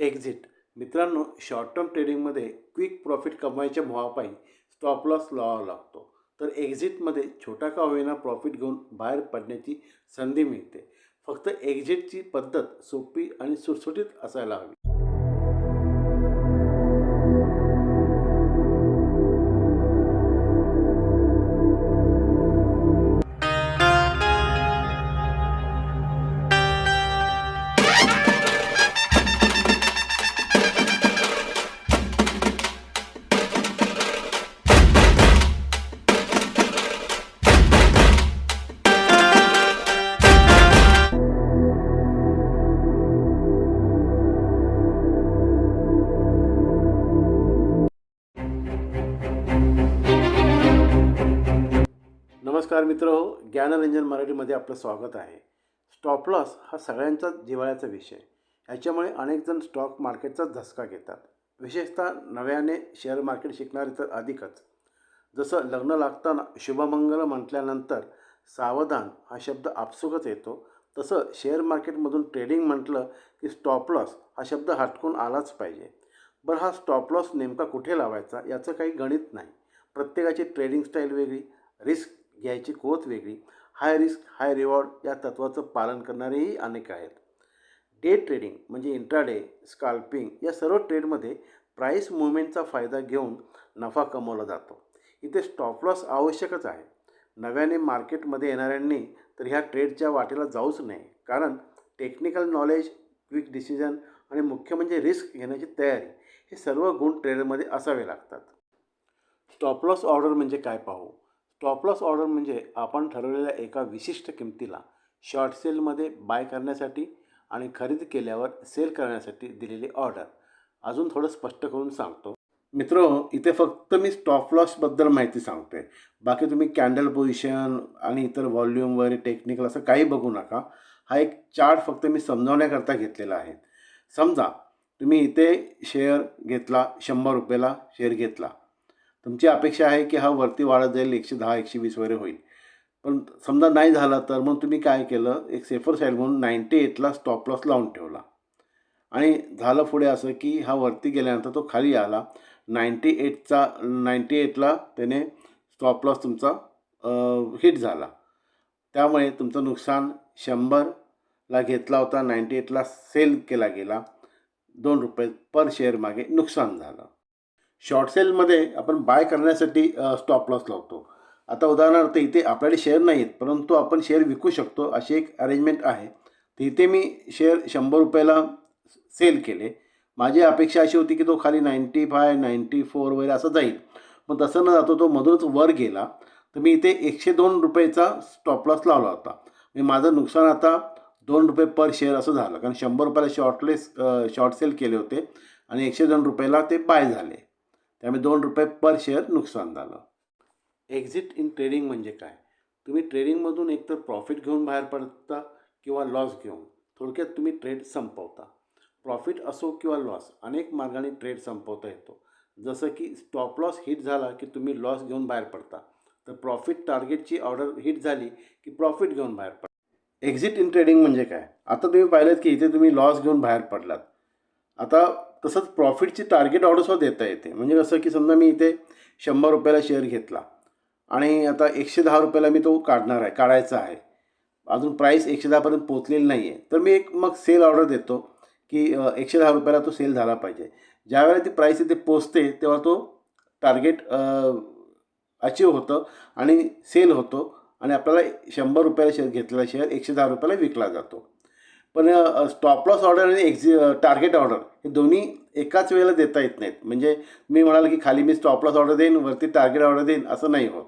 Exit. मित्रांनो short term ट्रेडिंगमध्ये quick profit कमवायच्या मोहापायी स्टॉप लॉस लावावा लागतो. तर एक्झिटमध्ये छोटा का होईना प्रॉफिट घेऊन बाहेर पडण्याची संधी मिळते. फक्त एक्झिटची पद्धत सोपी आणि सुटसुटीत असायला हवी. नमस्कार मित्र हो ज्ञानरंजन मराठीमध्ये आपलं स्वागत आहे. स्टॉप लॉस हा सगळ्यांचाच जिव्हाळ्याचा विषय. याच्यामुळे अनेकजण स्टॉक मार्केटचाच धसका घेतात. विशेषतः नव्याने शेअर मार्केट शिकणारे तर अधिकच. जसं लग्न लागताना शुभमंगल म्हटल्यानंतर सावधान हा शब्द आपसुकच येतो. तसं शेअर मार्केटमधून ट्रेडिंग म्हटलं की स्टॉप लॉस हा शब्द हटकून आलाच पाहिजे. बरं हा स्टॉप लॉस नेमका कुठे लावायचा याचं काही गणित नाही. प्रत्येकाची ट्रेडिंग स्टाईल वेगळी. रिस्क घ्यायची कोच वेगळी. हाय रिस्क हाय रिवॉर्ड या तत्त्वाचं पालन करणारेही अनेक आहेत. डे ट्रेडिंग म्हणजे इंट्राडे स्काल्पिंग या सर्व ट्रेडमध्ये प्राईस मुवमेंटचा फायदा घेऊन नफा कमवला जातो. इथे स्टॉप लॉस आवश्यकच आहे. नव्याने मार्केटमध्ये येणाऱ्यांनी तर ह्या ट्रेडच्या वाटेला जाऊच नये. कारण टेक्निकल नॉलेज क्विक डिसिजन आणि मुख्य म्हणजे रिस्क घेण्याची तयारी हे सर्व गुण ट्रेडमध्ये असावे लागतात. स्टॉप लॉस ऑर्डर म्हणजे काय पाहू? स्टॉपलॉस ऑर्डर म्हणजे आपण ठरवलेल्या एका विशिष्ट किमतीला शॉर्ट सेलमध्ये बाय करण्यासाठी आणि खरेदी केल्यावर सेल करण्यासाठी दिलेली ऑर्डर अजून थोडं स्पष्ट करून सांगतो. मित्र इथे फक्त मी स्टॉप लॉसबद्दल माहिती सांगतो आहे बाकी तुम्ही कॅन्डल पोझिशन आणि इतर व्हॉल्यूम वगैरे टेक्निकल असं काही बघू नका. हा एक चार्ट फक्त मी समजावण्याकरता घेतलेला आहे. समजा तुम्ही इथे शेअर घेतला शंभर रुपयाला शेअर घेतला. तुमची अपेक्षा आहे की हा वरती वाढत जाईल एकशे दहा एकशे वीस वगैरे होईल. पण समजा नाही झाला तर मग तुम्ही काय केलं? एक सेफर साईड म्हणून नाईंटी एटला स्टॉप लॉस लावून ठेवला. आणि झालं पुढे असं की हा वरती गेल्यानंतर तो खाली आला. नाईंटी एटचा नाईंटी एटला त्याने स्टॉप लॉस तुमचा हिट झाला. त्यामुळे तुमचं नुकसान शंभरला घेतला होता नाईंटी एटला सेल केला गेला. दोन रुपये पर शेअर मागे नुकसान झालं. शॉर्ट सेलमध्ये आपण बाय करण्यासाठी स्टॉप लॉस लावतो. आता उदाहरणार्थ इथे आपल्याकडे शेअर नाहीत परंतु आपण शेअर विकू शकतो अशी एक अरेंजमेंट आहे. तर इथे मी शेअर शंभर रुपयाला सेल केले. माझी अपेक्षा अशी होती की तो खाली नाईंटी फाय नाईंटी फोर वगैरे असं जाईल. पण तसं न जातो तो मधूनच वर गेला. तर मी इथे एकशे दोन रुपयेचा स्टॉप लॉस लावला होता. म्हणजे माझं नुकसान आता दोन रुपये पर शेअर असं झालं. कारण शंभर रुपयाला शॉर्टलेस शॉर्ट सेल केले होते. आणि एकशे दोन रुपयाला ते बाय झाले. त्यामुळे दोन रुपये पर शेअर नुकसान झालं. एक्झिट इन ट्रेडिंग म्हणजे काय? तुम्ही ट्रेडिंगमधून एकतर प्रॉफिट घेऊन बाहेर पडता किंवा लॉस घेऊन. थोडक्यात तुम्ही ट्रेड संपवता. प्रॉफिट असो किंवा लॉस अनेक मार्गाने ट्रेड संपवता येतो. जसं की स्टॉप लॉस हिट झाला की तुम्ही लॉस घेऊन बाहेर पडता. तर प्रॉफिट टार्गेटची ऑर्डर हिट झाली की प्रॉफिट घेऊन बाहेर पडता. एक्झिट इन ट्रेडिंग म्हणजे काय? आता तुम्ही पाहिलं की इथे तुम्ही लॉस घेऊन बाहेर पडलात. आता तसंच प्रॉफिटची टार्गेट ऑर्डरसुद्धा देता येते. म्हणजे कसं की समजा मी इथे शंभर रुपयाला शेअर घेतला आणि आता एकशे दहा रुपयाला मी तो काढणार आहे काढायचा आहे. अजून प्राईस एकशे दहापर्यंत पोचलेली नाही आहे तर मी एक मग सेल ऑर्डर देतो की एकशे दहा रुपयाला तो सेल झाला पाहिजे. ज्यावेळेला ती प्राईस इथे पोचते तेव्हा तो टार्गेट अचीव होतं आणि सेल होतो आणि आपल्याला शंभर रुपयाला शेअर घेतलेला शेअर एकशे दहा रुपयाला विकला जातो. पण स्टॉप लॉस ऑर्डर आणि एक्झि टार्गेट ऑर्डर हे दोन्ही एकाच वेळेला देता येत नाहीत. म्हणजे मी म्हणाल की खाली मी स्टॉपलॉस ऑर्डर देईन वरती टार्गेट ऑर्डर देईन असं नाही होत.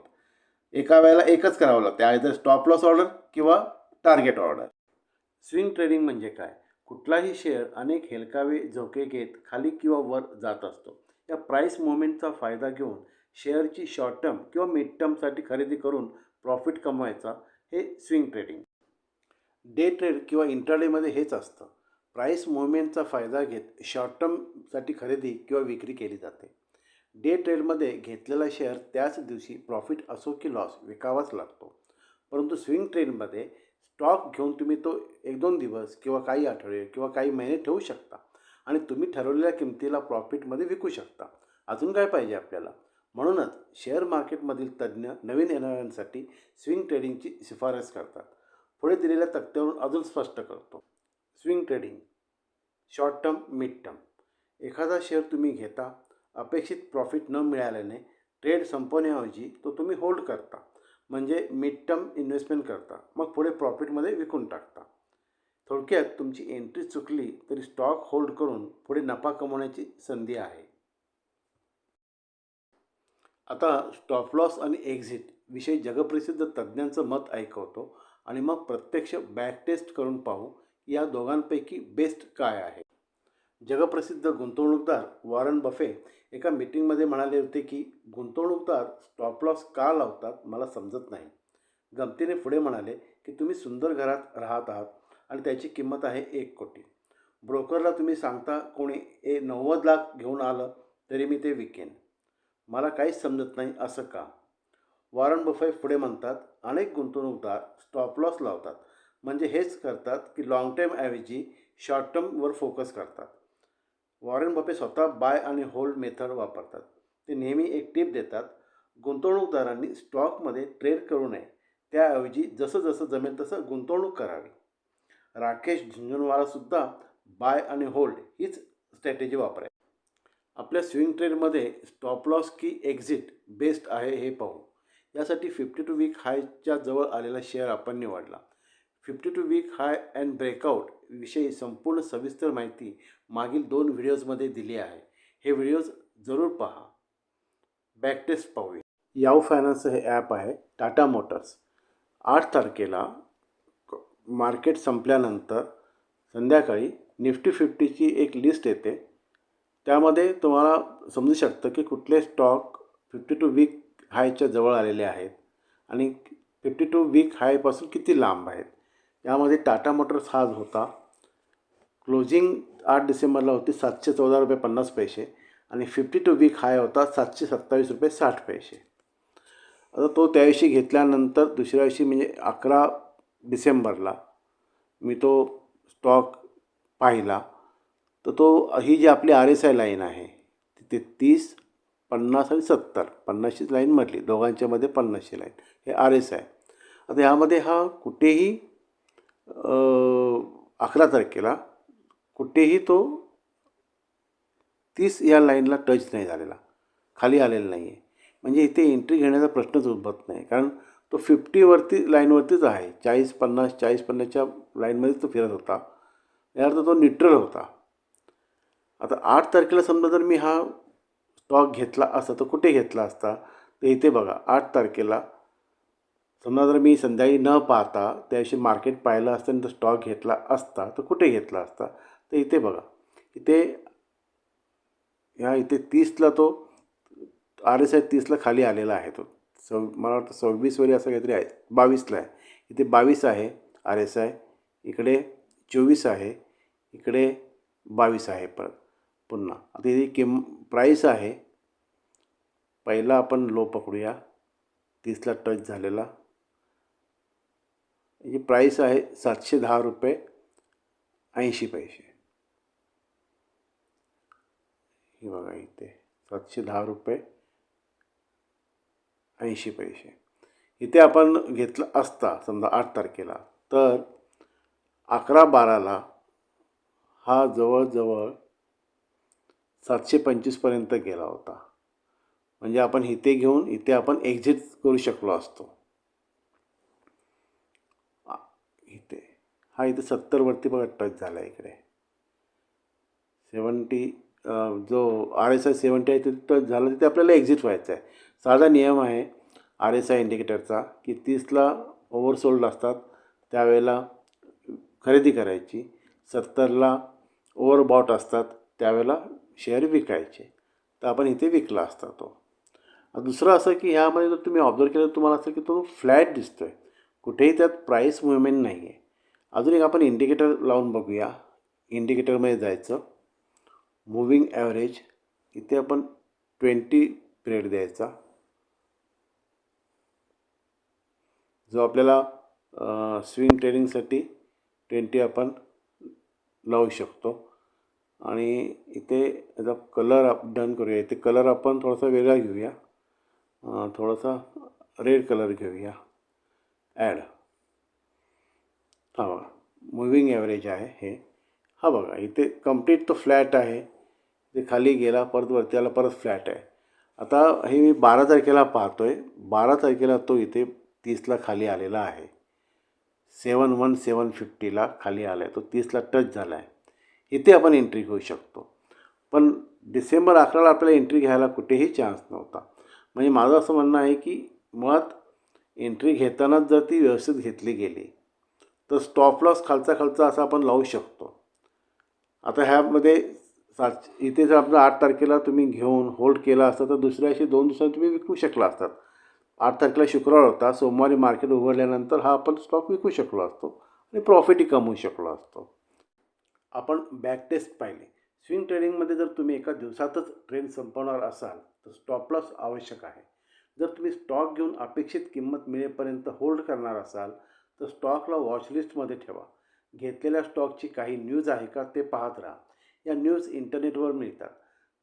एका वेळेला एकच करावं लागतं. आयदर स्टॉप लॉस ऑर्डर किंवा टार्गेट ऑर्डर स्विंग ट्रेडिंग म्हणजे काय? कुठलाही शेअर अनेक हेलकावे झोके घेत खाली किंवा वर जात असतो. या प्राईस मुवमेंटचा फायदा घेऊन शेअरची शॉर्ट टर्म किंवा मिड टर्मसाठी खरेदी करून प्रॉफिट कमवायचा हे स्विंग ट्रेडिंग डे ट्रेड किंवा इंट्राडेमध्ये हेच असतं. प्राईस मुवमेंटचा फायदा घेत शॉर्ट टर्मसाठी खरेदी किंवा विक्री केली जाते. डे ट्रेडमध्ये घेतलेला शेअर त्याच दिवशी प्रॉफिट असो की लॉस विकावाच लागतो. परंतु स्विंग ट्रेडमध्ये स्टॉक घेऊन तुम्ही तो एक दोन दिवस किंवा काही आठवडे किंवा काही महिने ठेवू शकता. आणि तुम्ही ठरवलेल्या किमतीला प्रॉफिटमध्ये विकू शकता. अजून काय पाहिजे आपल्याला? म्हणूनच शेअर मार्केटमधील तज्ज्ञ नवीन येणाऱ्यांसाठी स्विंग ट्रेडिंगची शिफारस करतात. पुढे दिलेल्या तक्त्यावरून अजून स्पष्ट करतो. Swing trading short term mid term एखादा शेअर तुम्ही घेता अपेक्षित प्रॉफिट न मिळाल्याने ट्रेड संपवण्याऐवजी तो तुम्ही होल्ड करता. म्हणजे मिड टर्म इन्व्हेस्टमेंट करता. मग पुढे प्रॉफिटमध्ये विकून टाकता. थोडक्यात तुमची एंट्री चुकली तरी स्टॉक होल्ड करून पुढे नफा कमवण्याची संधी आहे. आता स्टॉप लॉस आणि एक्झिट विषयी जगप्रसिद्ध तज्ज्ञांचं मत ऐकवतो. आणि मग प्रत्यक्ष बॅक टेस्ट करून पाहू या दोघांपैकी बेस्ट काय आहे. जगप्रसिद्ध गुंतवणूकदार वॉरन बफे एका मीटिंगमध्ये म्हणाले होते की गुंतवणूकदार स्टॉप लॉस का लावतात मला समजत नाही गमतीने पुढे म्हणाले की तुम्ही सुंदर घरात राहत आहात आणि त्याची किंमत आहे एक कोटी. ब्रोकरला तुम्ही सांगता कोणी ए नव्वद लाख घेऊन आलं तरी मी ते विकेन. मला काहीच समजत नाही असं का? वॉरन बफे पुढे म्हणतात अनेक गुंतवणूकदार स्टॉप लॉस लावतात. म्हणजे हेच करतात की लाँग टर्मऐवजी शॉर्ट टर्मवर फोकस करतात. वॉरेन बफे स्वतः बाय आणि होल्ड मेथड वापरतात. ते नेहमी एक टिप देतात गुंतवणूकदारांनी स्टॉकमध्ये ट्रेड करू नये. त्याऐवजी जसं जसं जमेल तसं गुंतवणूक करावी. राकेश झुंझुनवालासुद्धा बाय आणि होल्ड हीच स्ट्रॅटेजी वापराय आपल्या स्विंग ट्रेडमध्ये स्टॉप लॉस की एक्झिट बेस्ट आहे हे पाहू. यासाठी फिफ्टी टू वीक हायच्या जवळ आलेला शेअर आपण निवडला. Fifty two week high and breakout विषयी संपूर्ण सविस्तर माहिती मागील दोन व्हिडिओजमध्ये दिली आहे. हे व्हिडिओज जरूर पहा. बॅकटेस्ट पाहूया याव फायनान्सचं हे ॲप आहे. टाटा मोटर्स आठ तारखेला मार्केट संपल्यानंतर संध्याकाळी निफ्टी फिफ्टीची एक लिस्ट येते. त्यामध्ये तुम्हाला समजू शकतं की कुठले स्टॉक फिफ्टी टू वीक हायच्या जवळ आलेले आहेत. आणि फिफ्टी टू वीक हायपासून किती लांब आहेत? यामध्ये टाटा मोटर्स हा होता. क्लोजिंग आठ डिसेंबरला होती सातशे चौदा रुपये पन्नास पैसे आणि फिफ्टी टू वीक हाय होता सातशे सत्तावीस रुपये साठ पैसे. आता तो त्याविषयी घेतल्यानंतर दुसऱ्या दिवशी म्हणजे अकरा डिसेंबरला मी तो स्टॉक पाहिला. तर तो ही जी आपली आर एस आय लाईन आहे ती तीस पन्नास आणि सत्तर पन्नासची लाईन म्हटली दोघांच्यामध्ये पन्नासची लाईन. हे आर एस आय आता ह्यामध्ये हा कुठेही अकरा तारखेला कुठेही तो तीस या लाईनला टच नाही झालेला. खाली आलेला नाही आहे म्हणजे इथे एंट्री घेण्याचा प्रश्नच उद्भवत नाही. कारण तो फिफ्टीवरती लाईनवरतीच आहे. चाळीस पन्नास चाळीस पन्नासच्या लाईनमध्येच तो फिरत होता. या अर्थ तो न्यूट्रल होता. आता आठ तारखेला समजा जर मी हा स्टॉक घेतला असता तर कुठे घेतला असता? तर इथे बघा आठ तारखेला समजा जर मी संध्याकाळी न पाहता त्या दिवशी मार्केट पाहिलं असतं आणि स्टॉक घेतला असता तर कुठे घेतला असता? तर इथे बघा इथे ह्या इथे तीसला तो आर एस आय तीसला खाली आलेला आहे तो. सव मला वाटतं सव्वीसवरी असं काहीतरी आहे बावीसला आहे. इथे बावीस आहे आर एस आय इकडे चोवीस आहे इकडे बावीस आहे परत. पुन्हा. आता ही किम प्राईस आहे पहिला आपण लो पकडूया. तीसला टच झालेला. याची प्राईस आहे सातशे दहा रुपये ऐंशी पैसे. हे बघा इथे सातशे दहा रुपये ऐंशी पैसे. इथे आपण घेतलं असता समजा आठ तारखेला तर अकरा बाराला हा जवळजवळ सातशे पंचवीसपर्यंत गेला होता. म्हणजे आपण इथे घेऊन इथे आपण एक्झिट करू शकलो असतो. इथे. हा इथे सत्तरवरती बघा टच झाला इकडे. सेवन्टी जो आर एस आय सेवन्टी आहे तिथे टच झाला तिथे आपल्याला एक्झिट व्हायचं आहे साधा नियम आहे आर एस आय इंडिकेटरचा की तीसला ओव्हरसोल्ड असतात त्यावेळेला खरेदी करायची. सत्तरला ओव्हरबॉट असतात त्यावेळेला शेअर विकायचे तर आपण इथे विकला असता तो. दुसरं असं की ह्यामध्ये जर तुम्ही ऑब्झर्व केलं तर तुम्हाला असं की तो फ्लॅट दिसतो आहे कुठेही त्यात प्राईस मुवमेंट नाही आहे अजून एक आपण इंडिकेटर लावून बघूया. इंडिकेटरमध्ये जायचं. मुव्हिंग ॲव्हरेज इथे आपण ट्वेंटी पिरियड द्यायचा. जो आपल्याला स्विंग ट्रेडिंगसाठी ट्वेंटी आपण लावू शकतो. आणि इथे याचा कलर आप डन करूया. इथे कलर आपण थोडासा वेगळा घेऊया. थोडासा रेड कलर घेऊया. ॲड हा बघा. मुव्हिंग ॲव्हरेज आहे हे. हा बघा. इथे कंप्लीट तो फ्लॅट आहे. ते खाली गेला परत वरती आला परत फ्लॅट आहे. आता हे मी बारा तारखेला पाहतो आहे बारा तारखेला तो इथे तीसला खाली आलेला आहे. सेवन वन सेवन फिफ्टीला खाली आला आहे तो तीसला टच झाला आहे इथे आपण एंट्री घेऊ शकतो. पण डिसेंबर अकराला आपल्याला एंट्री घ्यायला कुठेही चान्स नव्हता. म्हणजे माझं असं म्हणणं आहे की मुळात एंट्री घेतानाच जर ती व्यवस्थित घेतली गेली तर स्टॉप लॉस खालचा खालचा असा आपण लावू शकतो. आता ह्यामध्ये सात इथे जर आपलं आठ तारखेला तुम्ही घेऊन होल्ड केला असता तर दुसऱ्या दिवशी दोन दिवसांनी तुम्ही विकू शकला असतात आठ तारखेला शुक्रवार होता सोमवारी मार्केट उघडल्यानंतर हा आपण स्टॉक विकू शकलो असतो आणि प्रॉफिटही कमवू शकलो असतो. आपण बॅक टेस्ट पाहिले. स्विंग ट्रेडिंगमध्ये जर तुम्ही एका दिवसातच ट्रेड संपवणार असाल तर स्टॉप लॉस आवश्यक आहे. जर तुम्ही स्टॉक घेऊन अपेक्षित किंमत मिळेपर्यंत होल्ड करणार असाल तर स्टॉकला वॉचलिस्टमध्ये ठेवा. घेतलेल्या स्टॉकची काही न्यूज आहे का ते पाहत राहा. या न्यूज इंटरनेटवर मिळतात.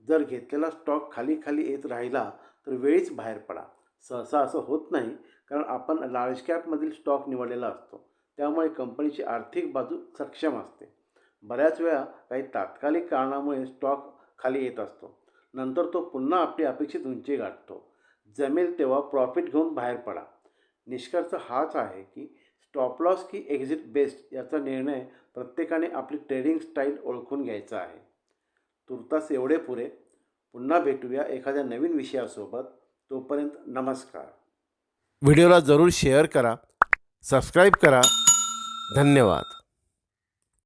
जर घेतलेला स्टॉक खाली खाली येत राहिला तर वेळीच बाहेर पडा. सहसा असं होत नाही कारण आपण लार्ज कॅपमधील स्टॉक निवडलेला असतो. त्यामुळे कंपनीची आर्थिक बाजू सक्षम असते. बऱ्याच वेळा काही तात्कालिक कारणामुळे स्टॉक खाली येत असतो. नंतर तो पुन्हा आपली अपेक्षित उंची गाठतो. जमेल तेव्हा प्रॉफिट घेऊन बाहेर पडा. निष्कर्ष हाच आहे की स्टॉप लॉस की एक्झिट बेस्ट याचा निर्णय प्रत्येकाने आपली ट्रेडिंग स्टाईल ओळखून घ्यायचा आहे. तुर्तास एवढे पुरे. पुन्हा भेटूया एखाद्या नवीन विषयासोबत. तोपर्यंत नमस्कार. व्हिडिओला जरूर शेअर करा. सबस्क्राईब करा. धन्यवाद.